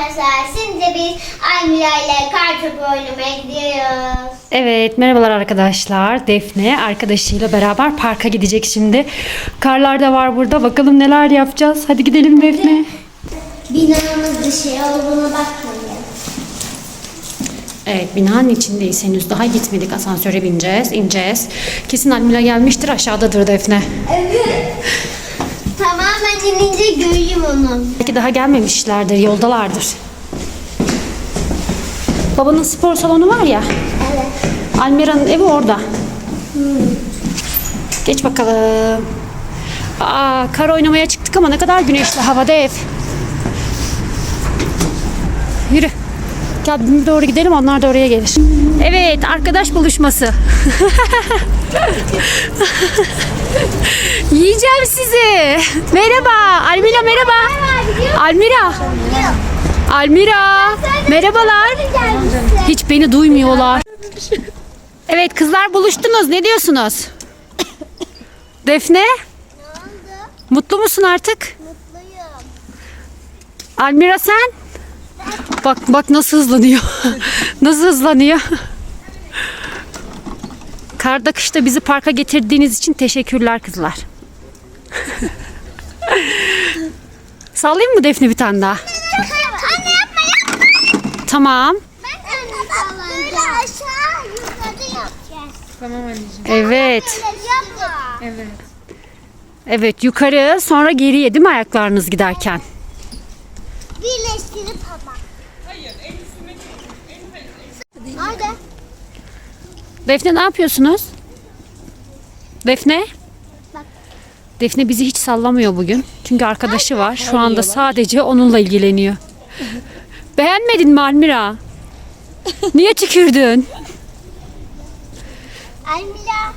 arkadaşlar. Şimdi biz Almira ile kartopu oynamaya gidiyoruz. Evet merhabalar arkadaşlar. Defne arkadaşıyla beraber parka gidecek şimdi. Karlar da var burada. Bakalım neler yapacağız. Hadi gidelim Defne. Binamızda şey olduğuna bakmayın. Evet binanın içindeyiz henüz. Daha gitmedik. Asansöre bineceğiz, ineceğiz. Kesin Almila gelmiştir. Aşağıdadır Defne. Evet. Tamamen inince göreyim onu. Belki daha gelmemişlerdir. Yoldalardır. Babanın spor salonu var ya. Evet. Almira'nın evi orada. Geç bakalım. Aa, kar oynamaya çıktık ama ne kadar güneşli havada ev. Gel bir doğru gidelim onlar da oraya gelir. Evet arkadaş buluşması. Yiyeceğim sizi. Merhaba. Almira merhaba. Almira. Almira. Merhabalar. Hiç beni duymuyorlar. Evet kızlar buluştunuz. Ne diyorsunuz? Defne? Mutlu musun artık? Mutluyum. Almira sen? Bak bak nasıl hızlanıyor. nasıl hızlanıyor. Karda kışta bizi parka getirdiğiniz için teşekkürler kızlar. Sallayayım mı Defne bir tane daha? Anne yapma yapma. Tamam. Ben. Böyle aşağı yukarı yapacağız. Tamam anneciğim. Evet. Yapma. Evet. Evet yukarı sonra geriye değil mi ayaklarınız giderken? Birleştirip Haydi. Defne ne yapıyorsunuz? Defne? Bak. Defne bizi hiç sallamıyor bugün. Çünkü arkadaşı var. Şu anda sadece onunla ilgileniyor. Beğenmedin mi Almira? Niye tükürdün? Almila.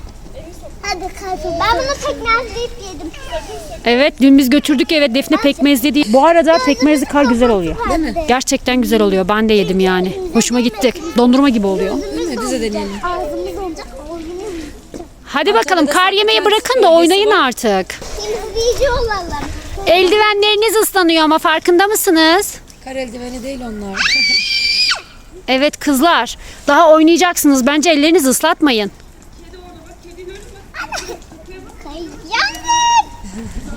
Hadi kalk. Ben bunu pekmezleyip yedim. Evet dün biz götürdük eve Defne pekmez dedi. Bu arada pekmezli kar güzel oluyor. Gerçekten güzel oluyor. Ben de yedim yani. Hoşuma gitti. Dondurma gibi oluyor. Değil mi? Biz de deneyelim. Ağzımız olacak. Ağzımız. Hadi bakalım kar yemeyi bırakın da oynayın artık. Temizleyici olalım. Eldivenleriniz ıslanıyor ama farkında mısınız? Kar eldiveni değil onlar. Evet kızlar. Daha oynayacaksınız. Bence ellerinizi ıslatmayın. Yandım.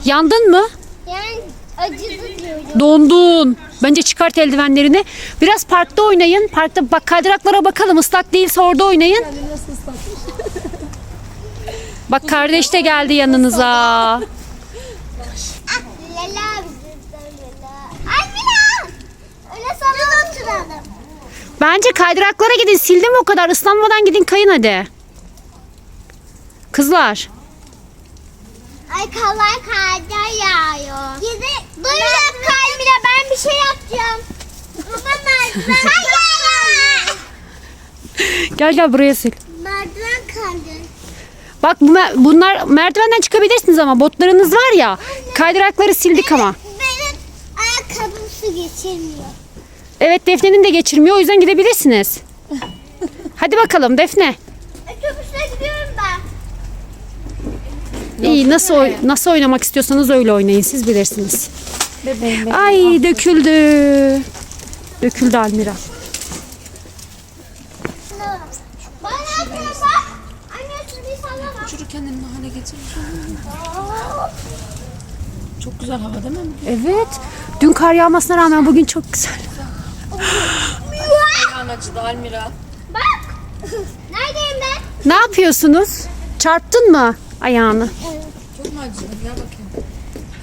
Yandın mı? Yani acıdı diyorum. Dondun. Bence çıkart eldivenlerini. Biraz parkta oynayın. Parkta bak kaydıraklara bakalım. Islak değilse orada oynayın. Bak kardeş de geldi yanınıza. Ah, Lala bizim Lala. Ay Mila. Öyle sana oturalım. Bence kaydıraklara gidin. Sildim o kadar. Islanmadan gidin kayın hadi. Kızlar. Ay kalay kayda yağıyor. Gidi. Dur bir Mila ben bir şey yapacağım. Ama merdiven. Gel gel buraya sil. Merdiven kaydı. Bak bu me- bunlar merdivenden çıkabilirsiniz ama botlarınız var ya. Kaydırakları sildik ama. Benim ayakkabım su geçirmiyor. Evet Defne'nin de geçirmiyor. O yüzden gidebilirsiniz. Hadi bakalım Defne. İyi nasıl oy- nasıl oynamak istiyorsanız öyle oynayın. Siz bilirsiniz. Bebeğim benim. Ay döküldü. Döküldü Almira. Bana ne yapıyorsun bak? Anne şunu bir sallama. Çocuk kendini mahalle getirmiş. Çok güzel hava değil mi? Evet. Dün kar yağmasına rağmen bugün çok güzel. Ayağın acıdı Almira. Bak. Neredeyim ben? Ne yapıyorsunuz? Çarptın mı ayağını? Çok mu acıdı? Gel bakayım.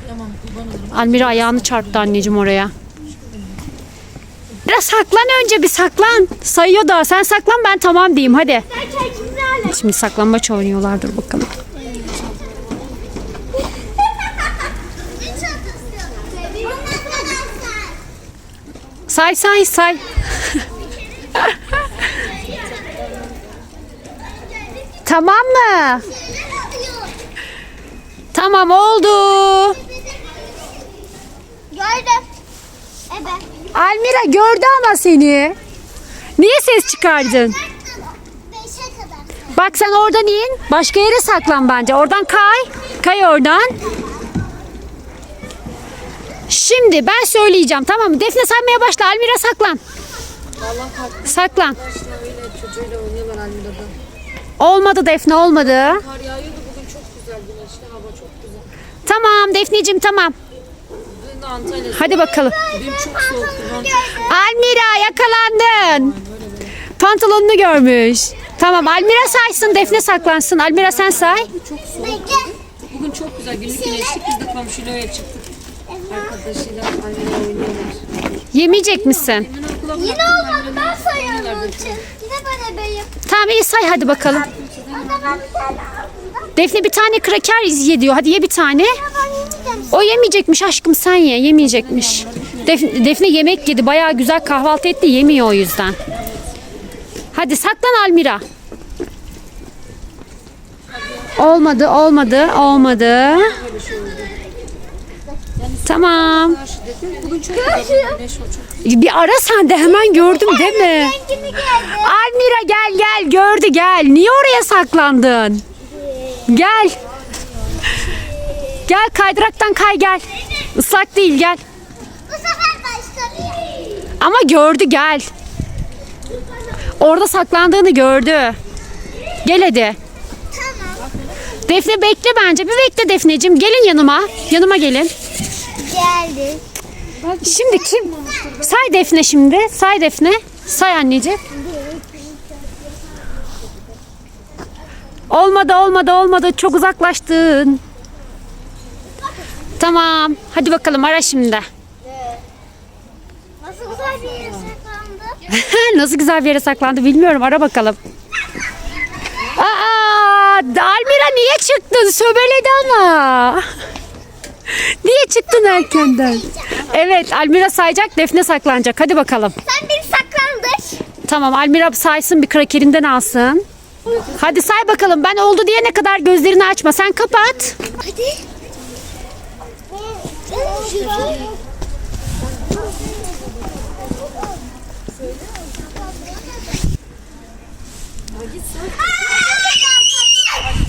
Tamam kurban. Almira ayağını çarptı anneciğim oraya. Biraz saklan önce bir saklan. Sayıyor da sen saklan ben tamam diyeyim hadi. Şimdi saklambaç oynuyorlar dur bakalım. Say say say. tamam mı? Tamam oldu. Gördüm. Evet. Almira gördü ama seni. Niye ses çıkardın? Beşe kadar. Bak sen oradan in. Başka yere saklan bence. Oradan kay. Kay oradan. Şimdi ben söyleyeceğim tamam mı? Defne saymaya başla. Almira saklan. Allah. Saklan. Arkadaşlar öyle çocuğuyla oynuyorlar Almira'da. Olmadı Defne olmadı. Kar yağıyordu bugün çok güzel güneşli hava çok güzel. Tamam Defneciğim tamam. Hadi bakalım. Dün çok soğuktu. Ben Almira yakalandın. Pantolonunu görmüş. Tamam Almira saysın Defne saklansın. Almira sen say. çok soğuk. Bugün çok güzel günlük güneşlik. Biz de komşuyla öyle çıktık. Arkadaşıyla Almira oynuyorlar. Yemeyecek misin? Yine olmadı ben sayıyorum için. Yine ben ebeyim. Tamam iyi say hadi bakalım. O zaman bir tane. Defne bir tane kraker ye diyor. Hadi ye bir tane. O yemeyecekmiş aşkım sen ye. Yemeyecekmiş. Defne, Defne yemek yedi. Bayağı güzel kahvaltı etti. Yemiyor o yüzden. Hadi saklan Almira. Olmadı, olmadı, olmadı. Tamam. Bir ara sen de hemen gördüm değil mi? Almira gel gel gördü gel. Niye oraya saklandın? Gel. Gel kaydıraktan kay gel. Islak değil gel. Bu sefer başladı. Ama gördü gel. Orada saklandığını gördü. Gel hadi. Tamam. Defne bekle bence. Bir bekle Defneciğim. Gelin yanıma. Yanıma gelin. Geldi. Şimdi kim? Say Defne şimdi. Say Defne. Say anneciğim. Olmadı olmadı olmadı. Çok uzaklaştın. Tamam. Hadi bakalım ara şimdi. Nasıl güzel bir yere saklandı. Nasıl güzel bir yere saklandı bilmiyorum. Ara bakalım. Aa, Almira niye çıktın? Söbeledi ama. Niye çıktın erkenden? Evet, Almira sayacak, Defne saklanacak. Hadi bakalım. Sen beni saklandır. Tamam, Almira saysın bir krakerinden alsın. Hadi say bakalım. Ben oldu diyene kadar gözlerini açma. Sen kapat. Hadi.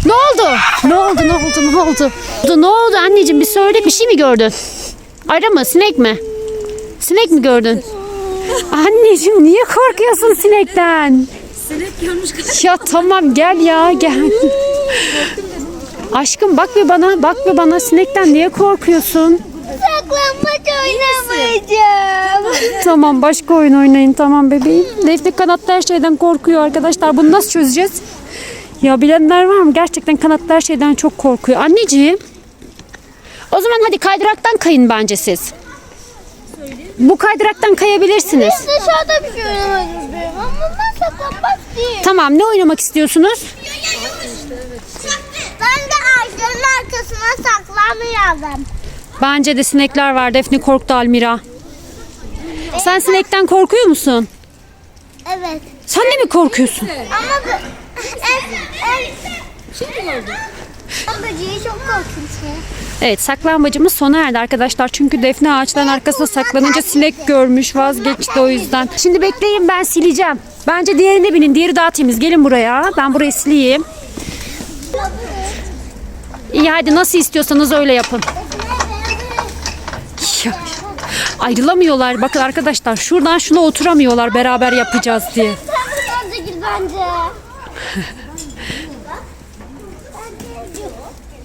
Ne oldu? Ne oldu? Ne oldu? Ne oldu? Ne oldu anneciğim? Bir söyle. Bir şey mi gördün? Arı mı? Sinek mi? Sinek mi gördün? Anneciğim niye korkuyorsun sinekten? Sinek görmüş kadar. Ya tamam gel ya gel. Aşkım bak bir bana, bak bir bana sinekten niye korkuyorsun? Saklanmaç oynamayacağım. Tamam başka oyun oynayın tamam bebeğim. Defne kanatlı her şeyden korkuyor arkadaşlar. Bunu nasıl çözeceğiz? Ya bilenler var mı? Gerçekten kanatlı her şeyden çok korkuyor. Anneciğim. O zaman hadi kaydıraktan kayın bence siz. Bu kaydıraktan kayabilirsiniz. Dışarıda bir şey oynamak istiyorum ama ben saklanmak değil. Tamam ne oynamak istiyorsunuz? Ben de ağaçların arkasına saklanmayalım. Bence de sinekler var. Defne korktu Almira. Sen sinekten korkuyor musun? Evet. Sen de mi korkuyorsun? Ama bu... En, en... Şimdi oldu. Böceği çok korkunç. Evet saklambacımız sona erdi arkadaşlar. Çünkü Defne ağaçların arkasına saklanınca sinek görmüş vazgeçti o yüzden. Şimdi bekleyin ben sileceğim. Bence diğerine binin. Diğeri daha temiz. Gelin buraya. Ben burayı sileyim. İyi hadi nasıl istiyorsanız öyle yapın. Ya, ayrılamıyorlar. Bakın arkadaşlar şuradan şuna oturamıyorlar beraber yapacağız diye. Sen de gir bence.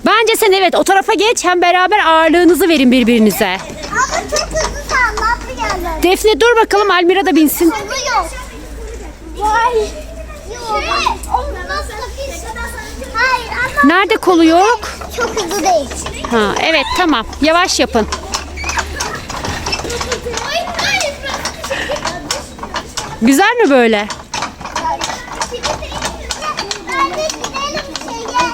Bence sen evet o tarafa geç hem beraber ağırlığınızı verin birbirinize. Ama çok hızlı sallanmayalım. Defne dur bakalım Almira da binsin. Yok. Vay. Yok. Hayır ama Nerede kolu yok? çok hızlı değil. Ha, evet tamam. Yavaş yapın. Güzel mi böyle? Anne gidelim şeye.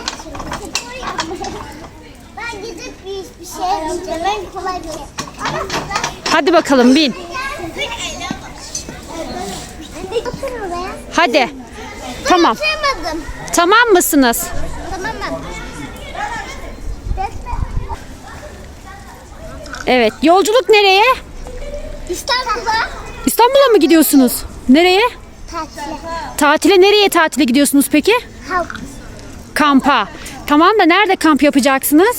Ben gidip bir, bir şey yapacağım. En kolay bir şey. Ama Hadi bakalım bin. Hadi. Tamam. Tamam mısınız? Tamam mı? Evet. Yolculuk nereye? İstanbul'a İstanbul'a mı gidiyorsunuz? Nereye? tatile. Tatile nereye tatile gidiyorsunuz peki? Halk. Kampa. Tamam da nerede kamp yapacaksınız?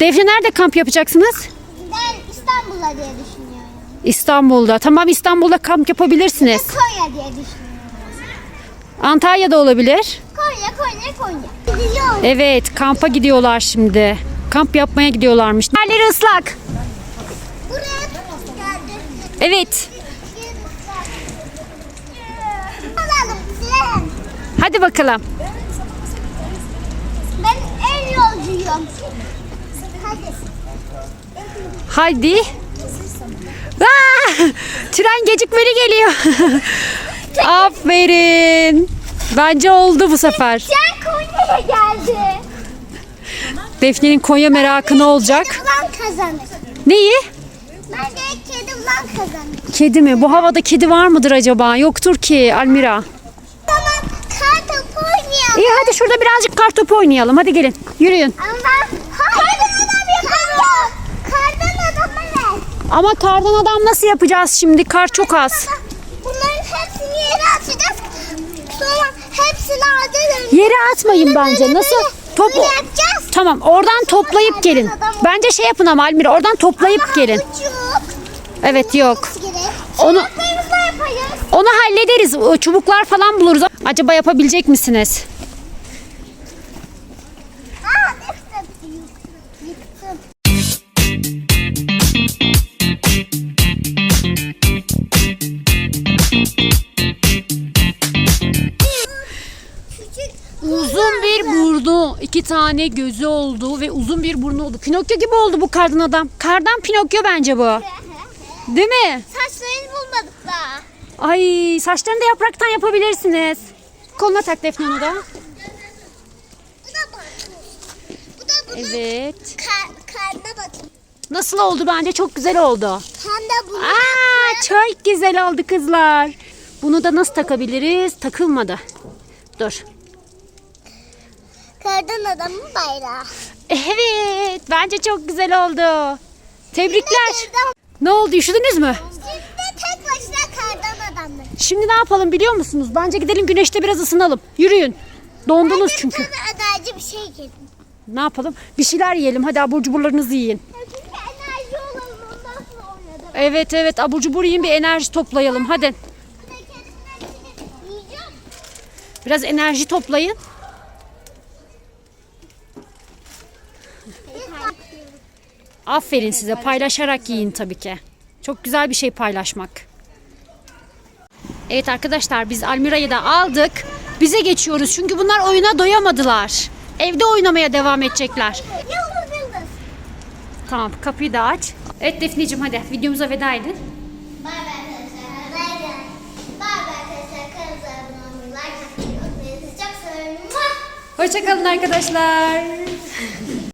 Defne nerede kamp yapacaksınız? İstanbul'a diye düşünüyorum. İstanbul'da. Tamam İstanbul'da kamp yapabilirsiniz. Konya diye düşünüyorum. Antalya'da olabilir. Konya, Konya, Konya. Gidiyor. Evet kampa gidiyorlar şimdi. Kamp yapmaya gidiyorlarmış. Yerleri ıslak. Buraya. Evet. Alalım. Hadi bakalım. Ben en yolcuyum. Hadi. Haydi. Aa, tren gecikmeli geliyor. Aferin. Bence oldu bu sefer. Sen Konya'ya geldi. Defne'nin Konya merakı ne olacak? Kedi bulan kazanır. Neyi? Bence kedi bulan kazanır. Kedi mi? Bu havada kedi var mıdır acaba? Yoktur ki Almira. Tamam kar topu oynayalım. İyi hadi şurada birazcık kar topu oynayalım. Hadi gelin. Yürüyün. Ama kardan adam yapalım. Kardan adamı ver. Ama kardan adam nasıl yapacağız şimdi? Kar çok az. Bunların hepsini yere atacağız. Sonra hepsini alacağız. Yere atmayın bence. Nasıl? Topu. Yapacağız. Tamam oradan toplayıp gelin. Bence şey yapın ama Almira oradan toplayıp gelin. Evet yok. Onu onu hallederiz. Çubuklar falan buluruz. Acaba yapabilecek misiniz? İki tane gözü oldu ve uzun bir burnu oldu. Pinokyo gibi oldu bu kardan adam. Kardan Pinokyo bence bu. Değil mi? saçlarını bulmadık daha. Ay saçlarını da yapraktan yapabilirsiniz. Koluna tak Defne onu da. Bu da bak. Bu da bunun Evet. kar, karnına. Nasıl oldu bence çok güzel oldu. Hem de bunu Aa çok güzel oldu kızlar. Bunu da nasıl takabiliriz? Takılmadı. Dur. Kardan adamın bayrağı. Evet bence çok güzel oldu. Tebrikler. Kardan- Ne oldu üşüdünüz mü? Şimdi tek başına kardan adamı. Şimdi ne yapalım biliyor musunuz? Bence gidelim güneşte biraz ısınalım. Yürüyün. Dondunuz çünkü. Sana enerji bir şey yedim. Ne yapalım? Bir şeyler yiyelim. Hadi abur cuburlarınızı yiyin. Çünkü enerji olalım ondan sonra. Evet evet abur cubur yiyin bir enerji toplayalım. Hadi. Yiyeceğim. Biraz enerji toplayın. Aferin size. Paylaşarak yiyin tabii ki. Çok güzel bir şey paylaşmak. Evet arkadaşlar biz Almira'yı da aldık. Bize geçiyoruz çünkü bunlar oyuna doyamadılar. Evde oynamaya devam edecekler. Tamam kapıyı da aç. Evet Defneciğim hadi videomuza veda edin. Hoşçakalın arkadaşlar.